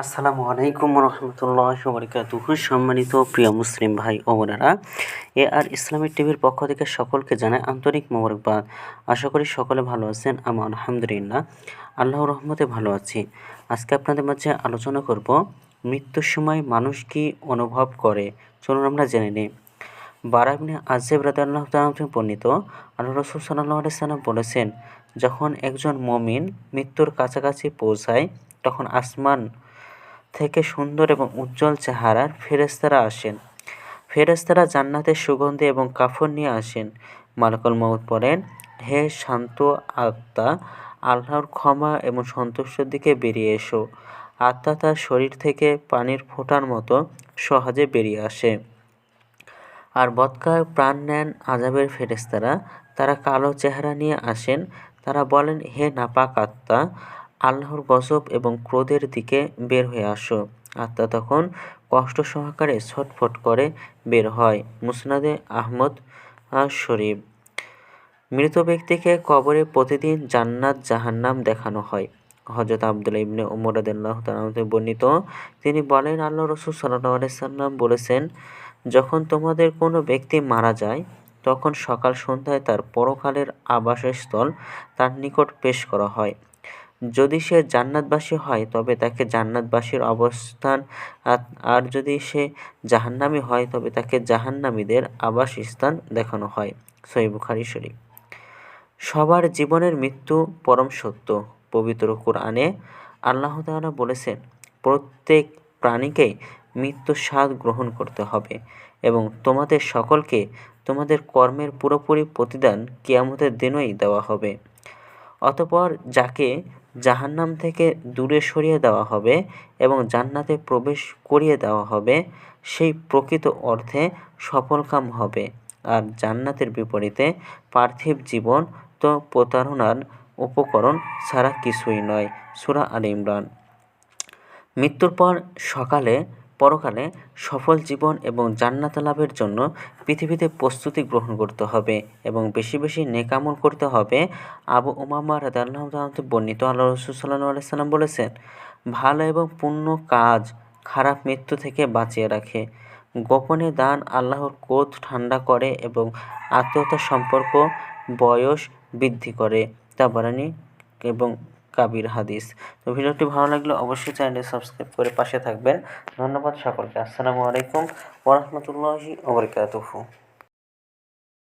আসসালামু আলাইকুম রহমতুল্লাহ বরকাতুহু সম্মানিত প্রিয় মুসলিম ভাই ও বোনেরা, এ আর ইসলামিক টিভির পক্ষ থেকে সকলকে জানায় আন্তরিক মোবারকবাদ। আশা করি সকলে ভালো আছেন আমার আলহামদুলিল্লাহ। আল্লাহর রহমতে ভালো আছি। আজকে আপনাদের মাঝে আলোচনা করব, মৃত্যুর সময় মানুষ কি অনুভব করে? চলুন আমরা জেনে নিই। বারাবনে আজেব রাদাল্লাহ তালাম বর্ণিত আল্লাহ রসুল সাল্লাহ সাল্লাম বলেছেন, যখন একজন মমিন মৃত্যুর কাছাকাছি পৌঁছায়, তখন আসমান থেকে সুন্দর এবং উজ্জ্বল চেহারার ফেরেস্তারা আসেন। ফেরেস্তারা জান্নাতের সুগন্ধি এবং কাফন নিয়ে আসেন। মালাকুল মৌত পড়েন হে শান্ত আত্মা, আল্লাহর ক্ষমা এবং সন্তুষ্টর দিকে বেরিয়ে এসো। আত্মা তার শরীর থেকে পানির ফোটার মতো সহজে বেরিয়ে আসে। আর বৎকার প্রাণ নেন আজাবের ফেরেস্তারা তারা কালো চেহারা নিয়ে আসেন। তারা বলেন, হে নাপাক আত্মা আল্লাহর গজব এবং ক্রোধের দিকে বের হয়ে আসো। আত্মা তখন কষ্ট সহকারে ছটফট করে বের হয়। মুসনাদে আহমদ শরীফ মৃত ব্যক্তিকে কবরে প্রতিদিন জান্নাত জাহান্নাম দেখানো হয়। হজরত আবদুল্লাহ ইবনে উমর আদাল্লাহ তালামতে বর্ণিত, তিনি বলেন আল্লাহ রসুল সাল্লাহ সাল্লাম বলেছেন, যখন তোমাদের কোনো ব্যক্তি মারা যায়, তখন সকাল সন্ধ্যায় তার পরকালের আবাসের স্থল তার নিকট পেশ করা হয়। যদি সে জান্নাতবাসী হয়, তবে তাকে জান্নাতবাসীর অবস্থান আর যদি সে জাহান্নামী হয়, তবে তাকে জাহান্নামীদের আবাসস্থান দেখানো হয়। সই বুখারি শরীফ। সবার জীবনের মৃত্যু পরম সত্য। পবিত্র কোরআনে আল্লাহ তাআলা বলেছেন, প্রত্যেক প্রাণীকেই মৃত্যুর স্বাদ গ্রহণ করতে হবে এবং তোমাদের সকলকে তোমাদের কর্মের পুরোপুরি প্রতিদান কিয়ামতের দিনই দেওয়া হবে। অতপর যাকে জাহান্নাম থেকে দূরে সরিয়ে দেওয়া হবে এবং জান্নাতে প্রবেশ করিয়ে দেওয়া হবে, সেই প্রকৃত অর্থে সফলকাম হবে। আর জান্নাতের বিপরীতে পার্থিব জীবন তো প্রতারণার উপকরণ ছাড়া কিছুই নয়। সুরা আল ইমরান। মৃত্যুর পর সকালে পরকালে সফল জীবন এবং জান্নাত লাভের জন্য পৃথিবীতে প্রস্তুতি গ্রহণ করতে হবে এবং বেশি বেশি নেকামল করতে হবে। আবু উমামা রাদাল্লাহ বর্ণিত আল্লাহ রসুল সাল্লাহ সাল্লাম বলেছেন, ভালো এবং পূর্ণ কাজ খারাপ মৃত্যু থেকে বাঁচিয়ে রাখে। গোপনে দান আল্লাহর ক্রোধ ঠান্ডা করে এবং আত্মীয়তার সম্পর্ক বয়স বৃদ্ধি করে। তা বারানি এবং কাবির হাদিস। তো ভিডিওটি ভালো লাগলে অবশ্যই চ্যানেলটি সাবস্ক্রাইব করে পাশে থাকবেন। ধন্যবাদ সকলকে। আসসালামু আলাইকুম ওরহমতুল্লাহি ওবরকাতুহু